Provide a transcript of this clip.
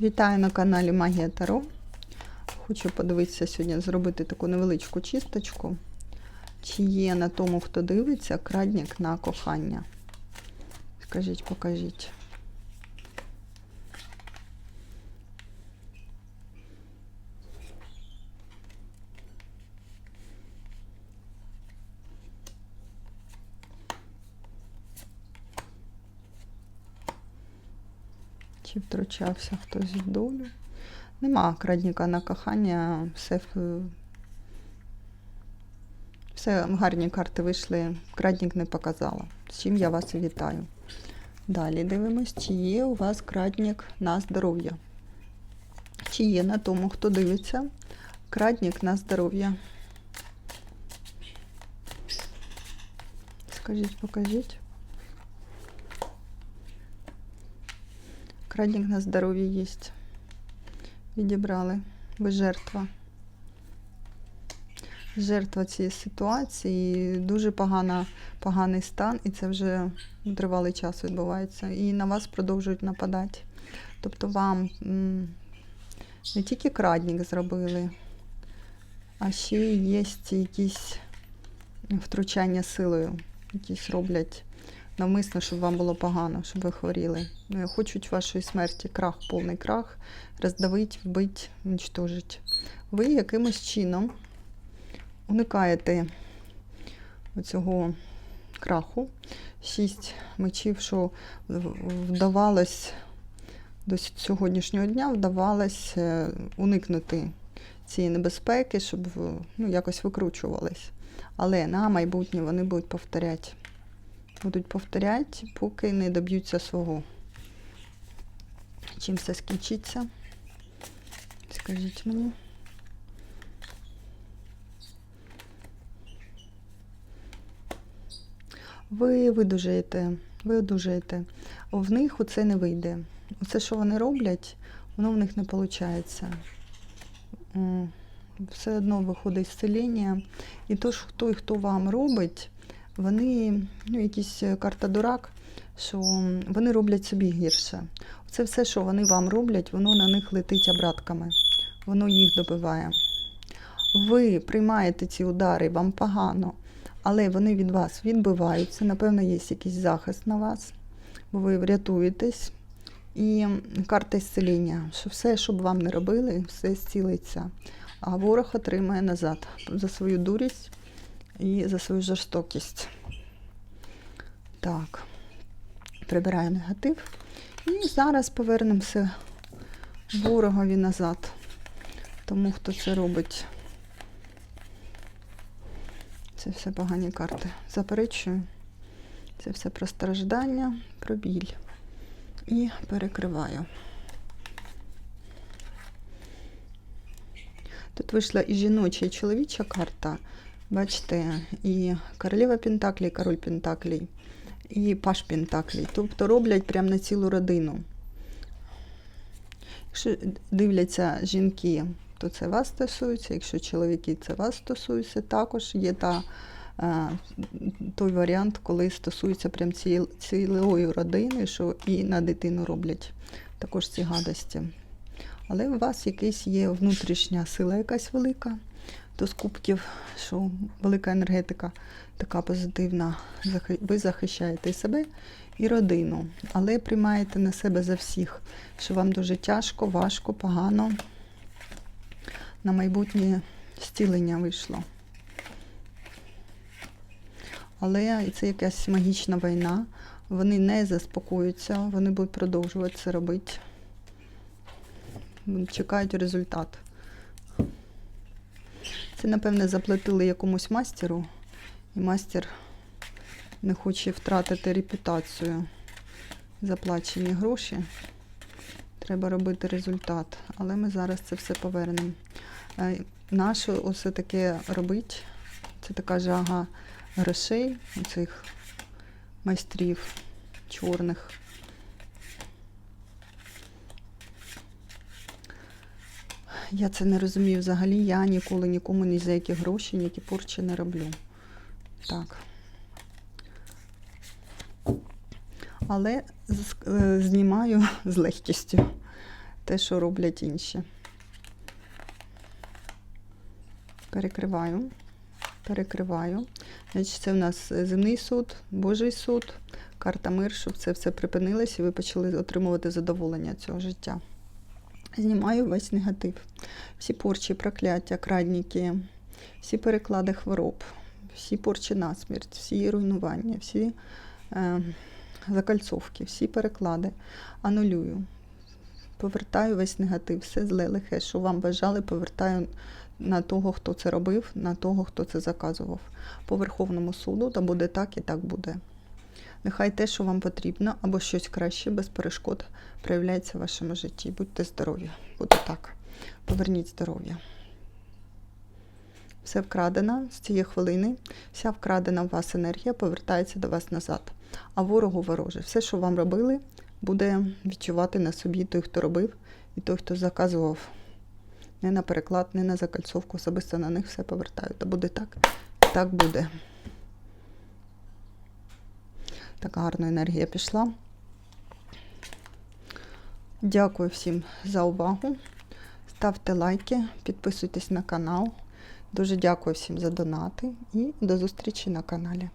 Вітаю на каналі Магія Таро. Хочу подивитися сьогодні, зробити таку невеличку чисточку. Чи є на тому, хто дивиться, крадник на кохання? Скажіть, покажіть. Чи втручався хтось в долю? Нема крадника на кохання, все, все гарні карти вийшли, крадник не показала. З чим я вас вітаю. Далі дивимось, чи є у вас крадник на здоров'я. Чи є на тому, хто дивиться, крадник на здоров'я. Скажіть, покажіть. Крадник на здоров'я є. Відібрали. Ви жертва. Жертва цієї ситуації. Дуже погана, поганий стан, і це вже тривалий час відбувається. І на вас продовжують нападати. Тобто вам не тільки крадник зробили, а ще є якісь втручання силою, якісь роблять навмисно, щоб вам було погано, щоб ви хворіли. Ну, Хочуть вашої смерті, крах, повний крах, роздавить, вбить, уничтожить. Ви якимось чином уникаєте цього краху. Шість мечів, що вдавалось до сьогоднішнього дня, вдавалось е, уникнути цієї небезпеки, щоб ну, якось викручувались. Але на майбутнє вони будуть повторяти будуть повторяти, поки не доб'ються свого. Чим все скінчиться? Скажіть мені. Ви видужаєте, ви одужаєте. В них оце не вийде. Оце, що вони роблять, воно в них не виходить. Все одно виходить зцілення. І то, що хто і хто вам робить, вони, ну, якісь е, карта дурак, що вони роблять собі гірше. Це все, що вони вам роблять, воно на них летить обратками, воно їх добиває. Ви приймаєте ці удари, вам погано, але вони від вас відбиваються. Напевно, є якийсь захист на вас, бо ви врятуєтесь. І карта зціління, що все, що б вам не робили, все зцілиться. А ворог отримає назад за свою дурість і за свою жорстокість. Так, прибираю негатив. І зараз повернемося ворогові назад. Тому хто це робить. Це все погані карти. Заперечую. Це все про страждання, про біль. І перекриваю. Тут вийшла і жіноча, і чоловіча карта. Бачите, і королева Пентаклі, і король Пентаклій, і паш Пентаклій. Тобто роблять прямо на цілу родину. Якщо дивляться жінки, то це вас стосується. Якщо чоловіки, це вас стосується. Також є та, е, той варіант, коли стосується прям цілої родини, що і на дитину роблять також ці гадості. Але у вас якась є внутрішня сила якась велика, то з кубків, що велика енергетика така позитивна. Ви захищаєте себе, і родину, але приймаєте на себе за всіх, що вам дуже тяжко, важко, погано. На майбутнє зцілення вийшло. Але це якась магічна війна. Вони не заспокоюються, вони будуть продовжувати це робити чекають результат. Це, напевне, заплатили якомусь мастеру, і мастер не хоче втратити репутацію. Заплачені гроші. Треба робити результат. Але ми зараз це все повернемо. Е, Наше оце таке робить. Це така жага грошей, цих майстрів чорних. Я це не розумію взагалі. Я ніколи нікому ні за які гроші, ні які порчі не роблю. Так. Але е, знімаю з легкістю. те, що роблять інші. Перекриваю. Перекриваю. Значить, це в нас земний суд, Божий суд, карта мир, щоб це все припинилось і ви почали отримувати задоволення цього життя. Знімаю весь негатив. Всі порчі, прокляття, крадніки, всі переклади хвороб, всі порчі на смерть, всі руйнування, всі е, закальцовки, всі переклади. Анулюю. Повертаю весь негатив, все зле лихе, що вам бажали, повертаю на того, хто це робив, на того, хто це заказував. По Верховному суду, та буде так і так буде. Нехай те, що вам потрібно, або щось краще, без перешкод, проявляється в вашому житті. Будьте здорові. Буде так. Поверніть здоров'я. Все вкрадено з цієї хвилини, вся вкрадена в вас енергія повертається до вас назад. А ворогу вороже. Все, що вам робили, буде відчувати на собі той, хто робив, і той, хто заказував. Не на переклад, не на закальцовку, особисто на них все повертаю. Та буде так, так буде. Така гарна енергія пішла. Дякую всім за увагу. Ставте лайки, підписуйтесь на канал. Дуже дякую всім за донати і до зустрічі на каналі.